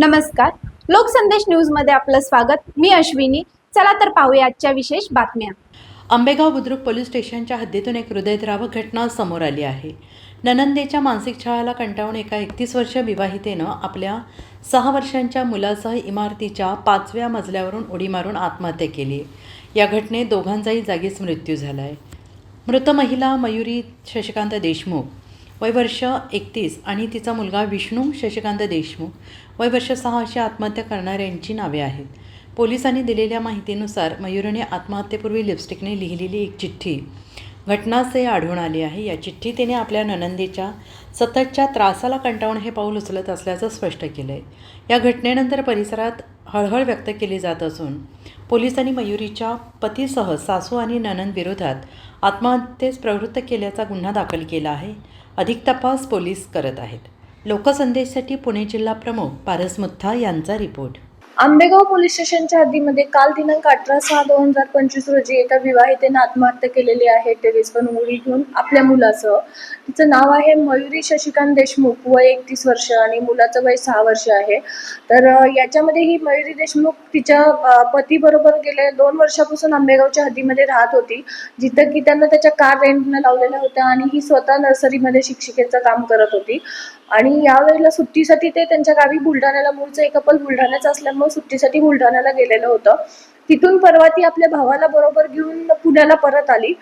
नमस्कार. लोकसंदेश न्यूजमध्ये आपलं स्वागत. मी अश्विनी. चला तर पाहूया आजच्या विशेष बातम्या. आंबेगाव बुद्रुक पोलीस स्टेशनच्या हद्दीतून एक हृदयद्रावक घटना समोर आली आहे. ननंदेच्या मानसिक छळाला कंटाळून एका एकतीस वर्ष विवाहितेनं आपल्या सहा वर्षांच्या मुलासह इमारतीच्या पाचव्या मजल्यावरून उडी मारून आत्महत्या केली. या घटनेत दोघांचाही जागीच मृत्यू झाला आहे मृत महिला मयुरी शशिकांत देशमुख वय वर्ष एकतीस आणि तिचा मुलगा विष्णू शशिकांत देशमुख वय वर्ष सहा अशी आत्महत्या करणाऱ्यांची नावे आहेत. पोलिसांनी दिलेल्या माहितीनुसार मयुरीने आत्महत्येपूर्वी लिपस्टिकने लिहिलेली एक चिठ्ठी घटनाचे आढळून आली आहे. या चिठ्ठी तिने आपल्या ननंदेच्या सततच्या त्रासाला कंटाळून हे पाऊल उचलत असल्याचं स्पष्ट केलं आहे या घटनेनंतर परिसरात हळहळ व्यक्त केली जात असून पोलिसांनी मयुरीच्या पतीसह सासू आणि ननंद विरोधात आत्महत्येस प्रवृत्त केल्याचा गुन्हा दाखल केला आहे. अधिक तपास पोलीस करत आहेत. लोकसंदेशसाठी पुणे जिल्हा प्रमुख पारस मुथा यांचा रिपोर्ट. आंबेगाव पोलीस स्टेशनच्या हद्दीमध्ये काल दिनांक अठरा सहा दोन हजार पंचवीस रोजी एका विवाहितेनं आत्महत्या केलेली आहे. टेरेसवरून उडी घेऊन आपल्या मुलासह तिचं नाव आहे मयुरी शशिकांत देशमुख. वय एकतीस वर्ष आणि मुलाचं वय सहा वर्ष आहे. तर याच्यामध्ये ही मयुरी देशमुख तिच्या पती पतीबरोबर गेल्या दोन वर्षापासून आंबेगावच्या हद्दीमध्ये राहत होती. जिथं की त्यांना त्याच्या कार रेंटनं लावलेल्या होत्या आणि ही स्वतः नर्सरीमध्ये शिक्षिकेचं काम करत होती. आणि यावेळेला सुट्टीसाठी ते त्यांच्या गावी बुलढाण्याला मूळचं एक कपल बुलढाण्याचं असल्यामुळे सुट्टीसाठी बुलढाण्याला गेलेलं होतं. तिथून परवा ती आपल्या भावाला बरोबर घेऊन पुण्याला परत आली.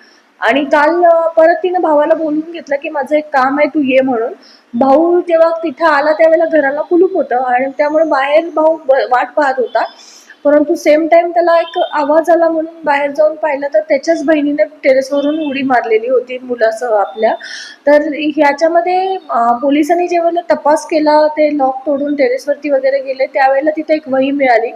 आणि काल परत तिनं भावाला बोलून घेतलं की माझं एक काम आहे तू ये म्हणून. भाऊ जेव्हा तिथं आला त्यावेळेला घराला कुलूप होतं आणि त्यामुळे बाहेर भाऊ वाट पाहत होता. परंतु सेम टाइम त्याला एक आवाज आला म्हणून बाहेर जाऊन पाहिलं तर त्याच्याच बहिणीने टेरेसवरून उडी मारलेली होती मुलासह आपल्या. तर ह्याच्यामध्ये पोलिसांनी जेव्हा तपास केला ते लॉक तोडून टेरेसवरती वगैरे गेले त्यावेळेला तिथे एक वही मिळाली.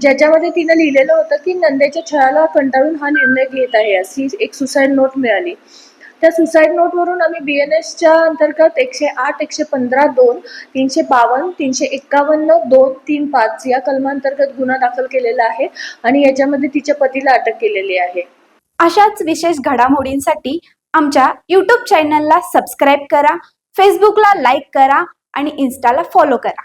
ज्याच्यामध्ये तिनं लिहिलेलं होतं की नंदेच्या छळाला कंटाळून हा निर्णय घेत आहे अशी एक सुसाईड नोट मिळाली. त्या सुसाईड नोटवरून आम्ही बी एन एसच्या अंतर्गत एकशे आठ एकशे पंधरा दोन तीनशे बावन्न तीनशे एक्कावन्न दोन तीन पाच या कलमांतर्गत गुन्हा दाखल केलेला आहे आणि याच्यामध्ये तिच्या पतीला अटक केलेली आहे. अशाच विशेष घडामोडींसाठी आमच्या यूट्यूब चॅनलला सबस्क्राईब करा फेसबुकला लाईक करा आणि इन्स्टाला फॉलो करा.